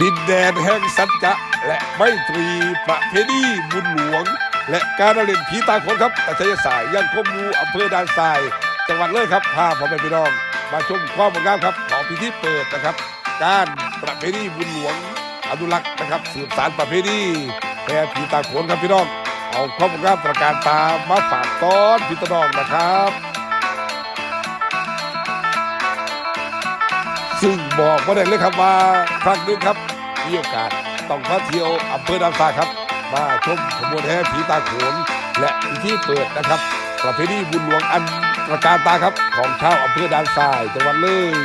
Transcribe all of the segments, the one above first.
ดินแดนแห่งสัจจะและไมตรีประเพณีบุญหลวง และการเล่นผีตาโขนครับต่ชัยสายยังคงอยู่อำเภอด่านทราย จังหวัดเลยครับพาพ่อแม่พี่น้อง มาชมความงดงามครับของพิธีเปิดนะครับ การประเพณีบุญหลวงอนุรักษ์นะครับ สืบสานประเพณีแพร่ผีตาโขนครับพี่น้อง เอาความงดงามประการตามมาฝากตอนพี่น้องนะครับ ซึ่งบอกว่าได้เลยครับว่าครั้งนึงครับมีโอกาสต้องมาเที่ยวอำเภอดานทรายครับ มาชมขบวนแห่ผีตาโขนและพิธีเปิดนะครับ ประเพณีบุญหลวงอันตระการตาครับ ของชาวอำเภอดานทรายจังหวัดเลย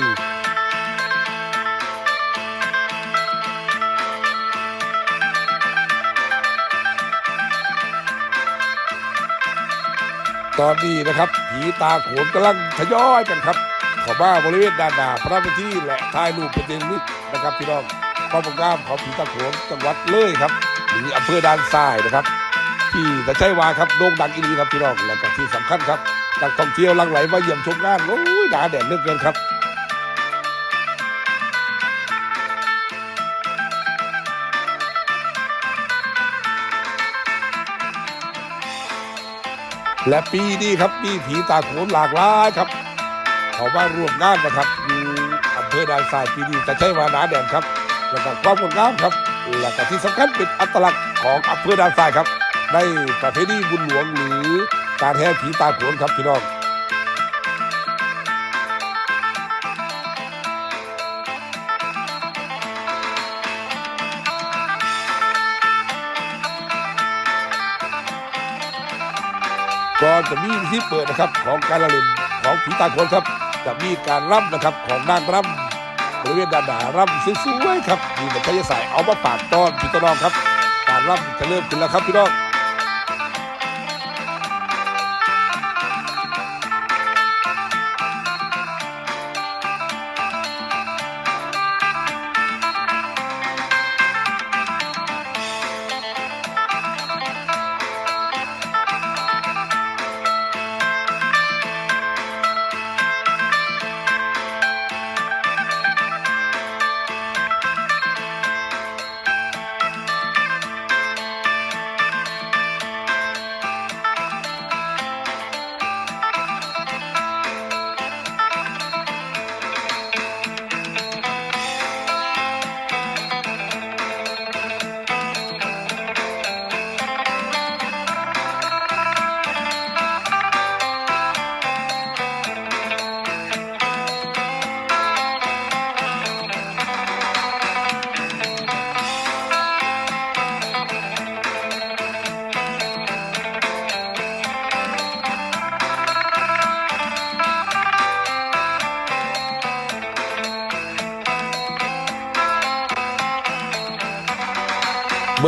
ตอนนี้นะครับ ผีตาโขนกำลังทยอยกันครับ ขอมาบริเวณด้านหน้าพระพิธีและถ่ายรูปเป็นที่ระลึกนะครับพี่น้องความงามของผีตาโขนจังหวัดเลยครับ หรืออำเภอด่านทรายนะครับ ที่ตะไชวาครับโด่งดังอีนีครับพี่น้องและก็ที่สำคัญครับนักท่องเที่ยวลังไหลมาเยี่ยมชมงานโอ้ยหนาแดดเลือกเกินครับและปีนี้ครับมีผีตาโขนหลากหลายครับ เขามาร่วมงานนะครับอยู่อำเภอด่านทรายปีนี้จะใช้วานาแดนครับ แล้วก็ความงดงามครับและก็ที่สำคัญเป็นอัตลักษณ์ของอำเภอด่านทรายครับ ในประเพณีบุญหลวงหรือการแห่ผีตาโขนครับพี่น้องก่อนจะมีพิธีเปิดนะครับของการละเล่นของผีตาโขนครับ จะมีการร่ำนะครับของนางร่ำบริเวณด้านหน้าร่ำสวยๆครับมีเหมือนชัยสายเอามาฝากต้อนพี่นน้องครับ การร่ำจะเริ่มขึ้นแล้วครับพี่น้อง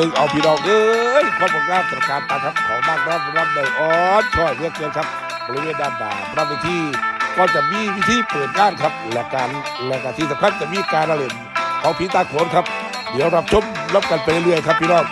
เมืองเอาพี่น้องเอ้ยความงามตระการตาครับของนางร่ำร่ำในอ้อนช่อยเรียกเกินครับบริเวณด้านหน้าพระเวทีก็จะมีพิธีเปิดงานครับและการและการที่สำคัญจะมีการระเล่นของผีตาโขนครับ เดี๋ยวรับชมรับกันไปเรื่อยๆครับพี่น้อง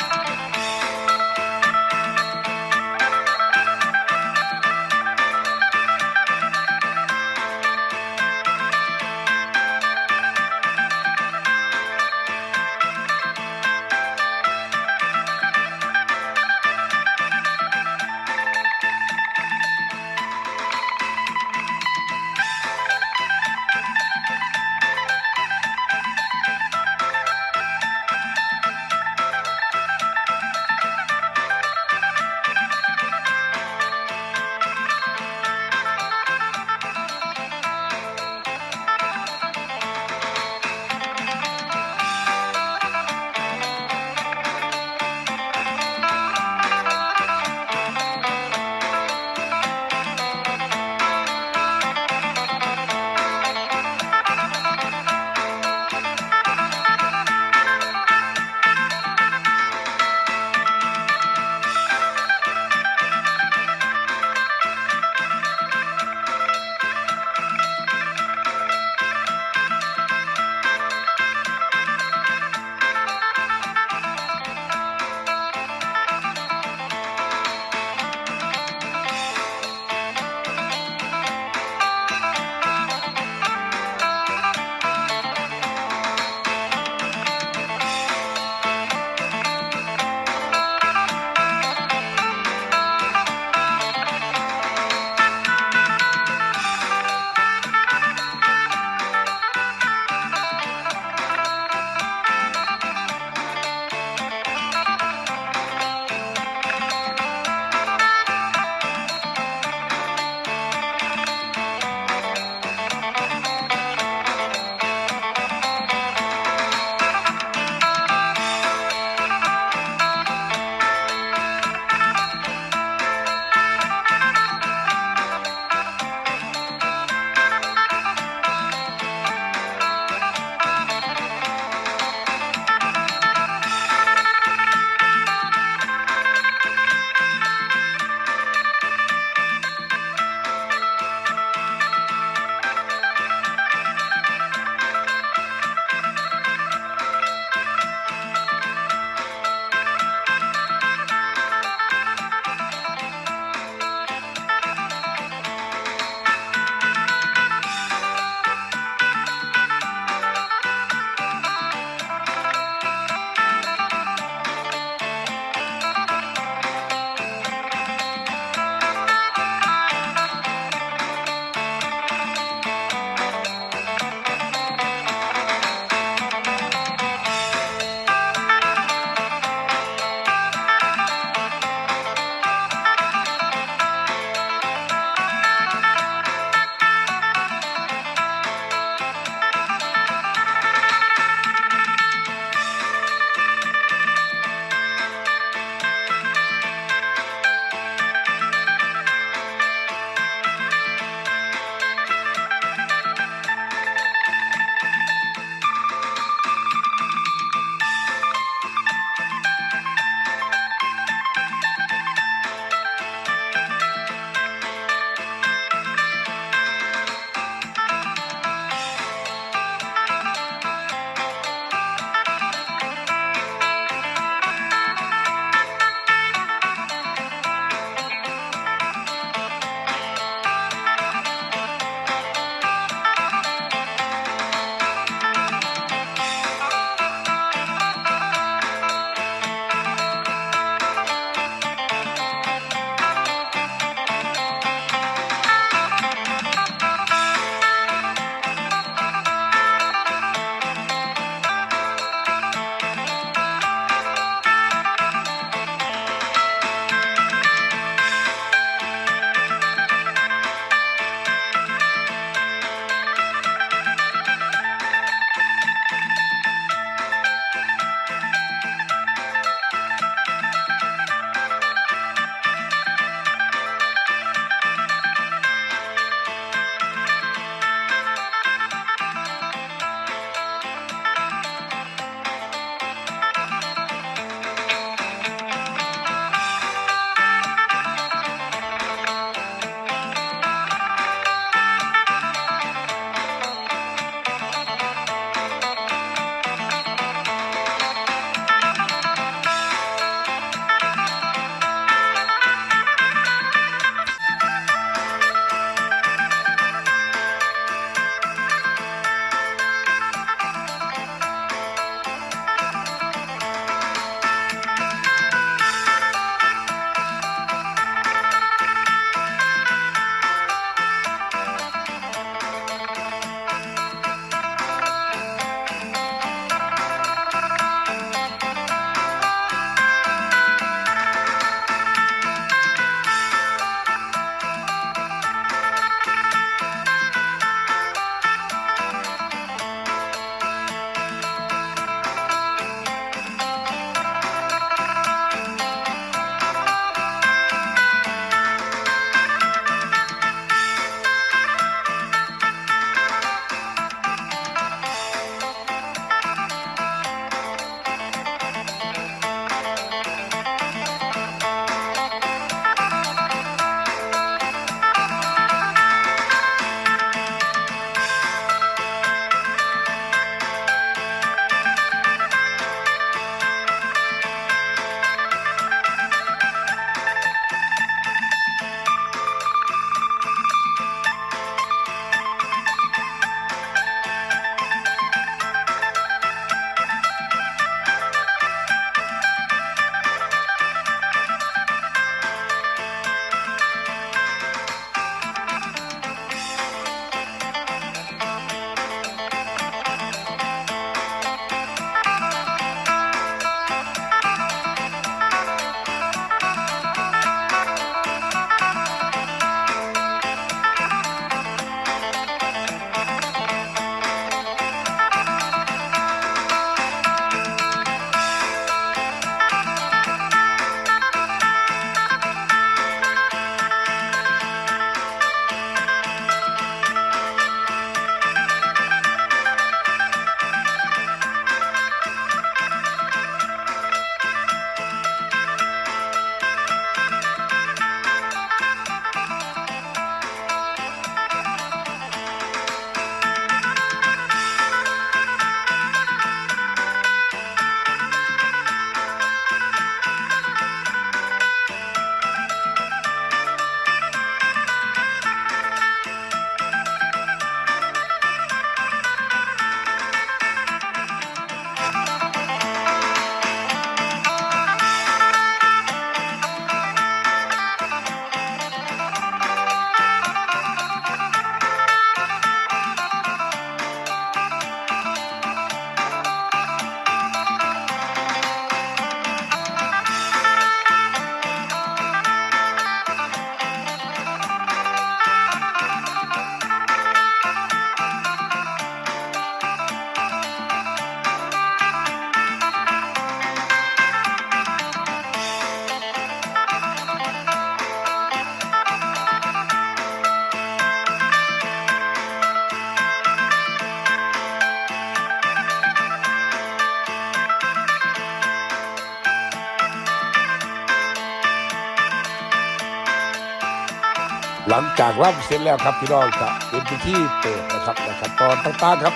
หลังจากร่ำเสร็จแล้วครับพี่น้องครับเป็นพิธีเปิดนะครับและขั้นตอนต่างๆครับ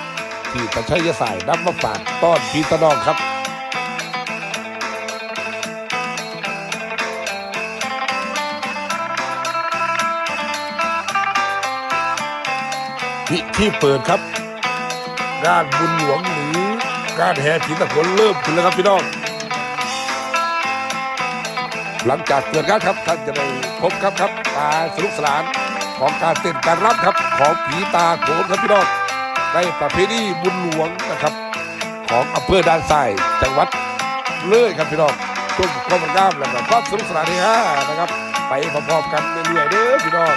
ที่ตาชัยสายนำมาฝากต้อนพี่ตะน้องครับพิธีเปิดครับงานบุญหลวงหรืองานแห่ผีตะโขนเริ่มขึ้นแล้วครับพี่น้อง หลังจากเกิดการครับท่านจะได้พบครับครับการสนุกสนานของการเต้นการรับครับของผีตาโขนครับพี่น้องในประเพณีบุญหลวงนะครับ ของอำเภอด้านทรายจังหวัดเลยครับพี่น้องชมความงามแล้วก็ความสนุกสนานที่ห้านะครับ ไปพร้อมๆกันเรื่อยๆเด้อพี่น้อง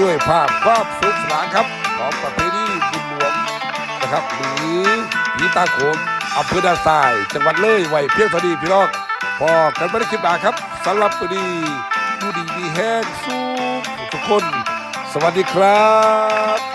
ด้วยภาพความสุขสนานครับ ของประเพณีบุญหลวงนะครับหรือผีตาโขงอำเภอดาทราย จังหวัดเลยไว้เพียงเท่านี้พี่น้องพอกันไม่ได้คลิปหนาครับสำหรับวันนี้ดูดีมีแห้งสู้ทุกคน สวัสดีครับ